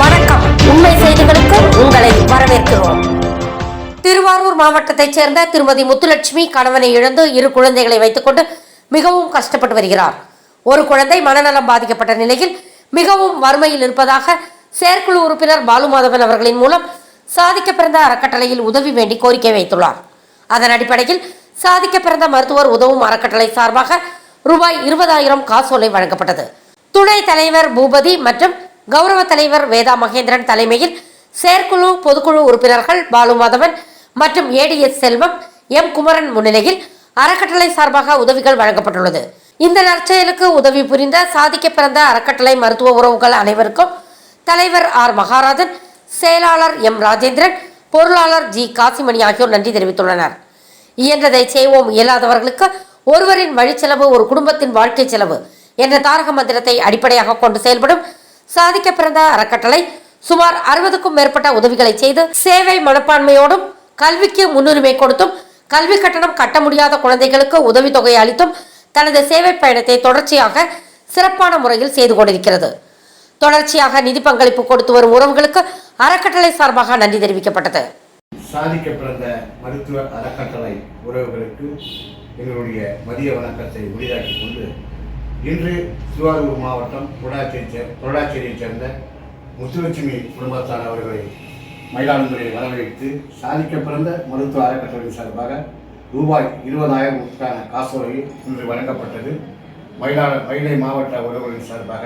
வணக்கம். உண்மை செய்திகளுக்கு உங்களை வரவேற்கிறோம். திருவாரூர் மாவட்டத்தைச் சேர்ந்த திருமதி முத்துலட்சுமி கணவனை இழந்து இரு குழந்தைகளை வைத்துக்கொண்டு மிகவும் கஷ்டப்பட்டு வருகிறார். ஒரு குழந்தை மனநலம் பாதிக்கப்பட்ட நிலையில் மிகவும் வறுமையில் இருப்பதாக செயற்குழு உறுப்பினர் பாலுமாதவன் அவர்களின் மூலம் சாதிக்க பிறந்த அறக்கட்டளையில் உதவி வேண்டி கோரிக்கை வைத்துள்ளார். அதன் அடிப்படையில் சாதிக்க பிறந்த மருத்துவர் உதவும் அறக்கட்டளை சார்பாக ரூபாய் இருபதாயிரம் காசோலை வழங்கப்பட்டது. துணை தலைவர் பூபதி மற்றும் கௌரவ தலைவர் வேதா மகேந்திரன் தலைமையில் செயற்குழு பொதுக்குழு உறுப்பினர்கள் பாலு மாதவன் மற்றும் ஏடிஎஸ் செல்வம் எம் குமரன் முன்னிலையில் அறக்கட்டளை சார்பாக உதவிகள் வழங்கப்பட்டுள்ளது. இந்த நற்செயலுக்கு உதவி புரிந்த சாதிக்க பிறந்த அறக்கட்டளை மருத்துவ உறவுகள் அனைவருக்கும் தலைவர் ஆர் மகாராஜன் செயலாளர் எம் ராஜேந்திரன் பொருளாளர் ஜி காசிமணி ஆகியோர் நன்றி தெரிவித்துள்ளனர். இயன்றதை செய்வோம். இயலாதவர்களுக்கு ஒருவரின் வழிச்செலவு ஒரு குடும்பத்தின் வாழ்க்கை செலவு என்ற தாரக மந்திரத்தை அடிப்படையாக கொண்டு செயல்படும் சாதிக்க பிறந்த அறக்கட்டளை சுமார் அறுபதுக்கும் மேற்பட்ட உதவிகளை செய்து சேவை மனப்பான்மையோடும் கல்விக்கு முன்னுரிமை கொடுத்தும் கல்வி கட்டணம் கட்ட முடியாத குழந்தைகளுக்கு உதவித்தொகை அளித்தும் தனது சேவை பயணத்தை தொடர்ச்சியாக சிறப்பான முறையில் செய்து கொண்டிருக்கிறது. தொடர்ச்சியாக நிதி பங்களிப்பு கொடுத்து வரும் உறவுகளுக்கு அறக்கட்டளை சார்பாக நன்றி தெரிவிக்கப்பட்டது. சாதிக்க பிறந்த மருத்துவ அறக்கட்டளை உறவுகளுக்கு எங்களுடைய மதிய வணக்கத்தை உரிதாக்கிக் கொண்டு இன்று திருவாரூர் மாவட்டம் பொருளாச்சேரி பொருளாச்சேரியைச் சேர்ந்த முத்துலட்சுமி குடும்பத்தார் அவர்களை மயிலாடுதுறையை வரவழைத்து சாதிக்க பிறந்த மருத்துவ அறக்கட்டளையின் சார்பாக ரூபாய் இருபதாயிரத்துக்கான காசோலை இன்று வழங்கப்பட்டது. மயிலாடு மயிலை மாவட்ட உறவுகளின் சார்பாக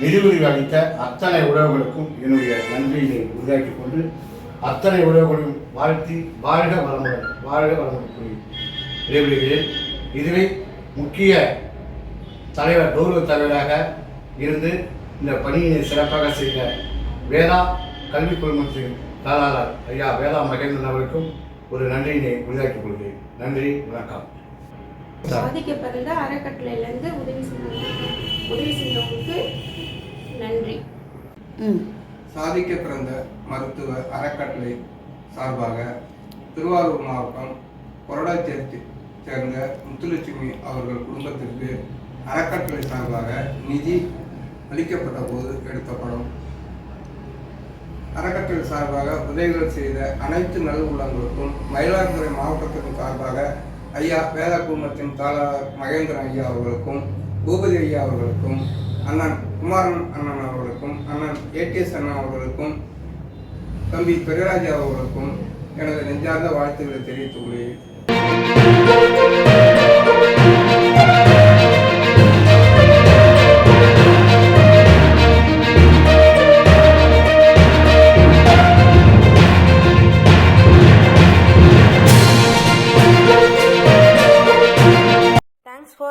நிதியுதவி அளித்த அத்தனை உறவுகளுக்கும் என்னுடைய நன்றியினை உருவாக்கிக் கொண்டு அத்தனை உறவுகளையும் வாழ்த்தி வாழ்க வளமுடன் வாழ்க வளமுடன் கூறி விடைபெறுகிறேன். இதுவே முக்கிய தலைவர் கௌரவ தலைவராக இருந்து இந்த பணியினை சிறப்பாக செய்த வேதா கல்விக் குழுமத்தின் தாளாளர் ஐயா வேதா மகேந்திரன் அவருக்கும் ஒரு நன்றியினை உருவாக்கிக் கொள்கிறேன். நன்றி வணக்கம். சாதிக்க பிறந்த அறக்கட்டளையிலேருந்து உதவி உதவி செஞ்சவங்களுக்கு நன்றி. சாதிக்க பிறந்த மருத்துவ அறக்கட்டளை சார்பாக திருவாரூர் மாவட்டம் கொரடாச்சேர்த்தி சேர்ந்த முத்துலட்சுமி அவர்கள் குடும்பத்திற்கு அறக்கட்டளை சார்பாக நிதி அளிக்கப்பட்ட போது எடுத்த படம் அறக்கட்டளை சார்பாக உதவிகள் செய்த அனைத்து நல் உள்ளங்களுக்கும் மயிலாடுதுறை மாவட்டத்தின் சார்பாக ஐயா வேத குழுமத்தின் தாளர் மகேந்திரன் ஐயா அவர்களுக்கும் பூபதி ஐயா அவர்களுக்கும் அண்ணன் குமாரன் அண்ணன் அவர்களுக்கும் அண்ணன் ஏடிஎஸ் அண்ணன் அவர்களுக்கும் தம்பி பெரியராஜா அவர்களுக்கும் எனது நெஞ்சார்ந்த வாழ்த்துக்களை தெரிவித்துக்